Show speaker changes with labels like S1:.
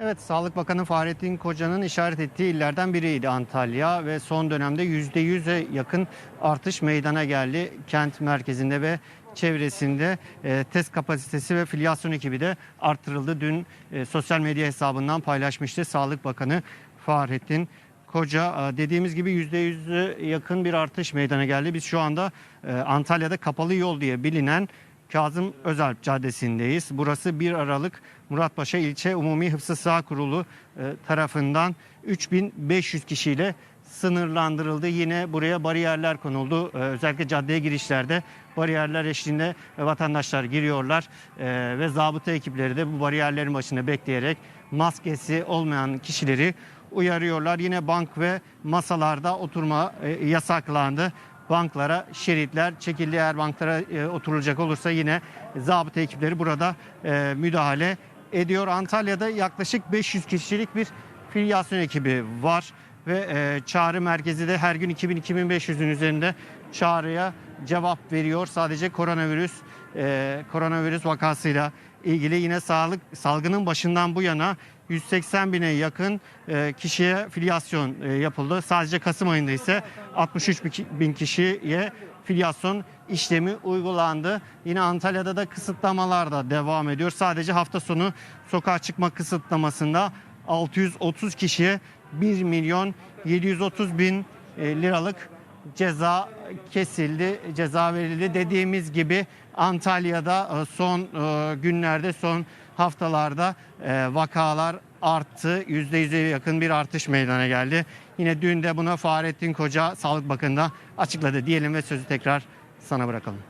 S1: Evet, Sağlık Bakanı Fahrettin Koca'nın işaret ettiği illerden biriydi Antalya ve son dönemde %100'e yakın artış meydana geldi. Kent merkezinde ve çevresinde e, test kapasitesi ve filyasyon ekibi de artırıldı. Dün e, sosyal medya hesabından paylaşmıştı Sağlık Bakanı Fahrettin Koca. E, dediğimiz gibi %100'e yakın bir artış meydana geldi. Biz şu anda e, Antalya'da kapalı yol diye bilinen Kazım Özalp Caddesi'ndeyiz. Burası 1 Aralık Muratpaşa İlçe Umumi Hıfzı Sağ Kurulu e, tarafından 3500 kişiyle sınırlandırıldı. Yine buraya bariyerler konuldu. E, Özellikle caddeye girişlerde bariyerler eşliğinde vatandaşlar giriyorlar E, ve zabıta ekipleri de bu bariyerlerin başında bekleyerek maskesi olmayan kişileri uyarıyorlar. Yine bank ve masalarda oturma yasaklandı banklara şeritler çekildi. Eğer banklara e, oturulacak olursa yine zabıta ekipleri burada e, müdahale ediyor. Antalya'da yaklaşık 500 kişilik bir filyasyon ekibi var ve e, çağrı merkezi de her gün 2000-2500'ün üzerinde çağrıya cevap veriyor. Sadece koronavirüs e, koronavirüs vakasıyla ilgili yine sağlık salgının başından bu yana 180 bine yakın e, kişiye filyasyon e, yapıldı. Sadece Kasım ayında ise 63 bin kişiye filyasyon işlemi uygulandı. Yine Antalya'da da kısıtlamalar da devam ediyor. Sadece hafta sonu sokağa çıkma kısıtlamasında 630 kişiye 1 milyon 730 bin e, liralık ceza kesildi, ceza verildi. Dediğimiz gibi Antalya'da son günlerde, son haftalarda e, vakalar arttı. %100'e yakın bir artış meydana geldi. Yine dün de buna Fahrettin Koca Sağlık Bakanı açıkladı diyelim ve sözü tekrar sana bırakalım.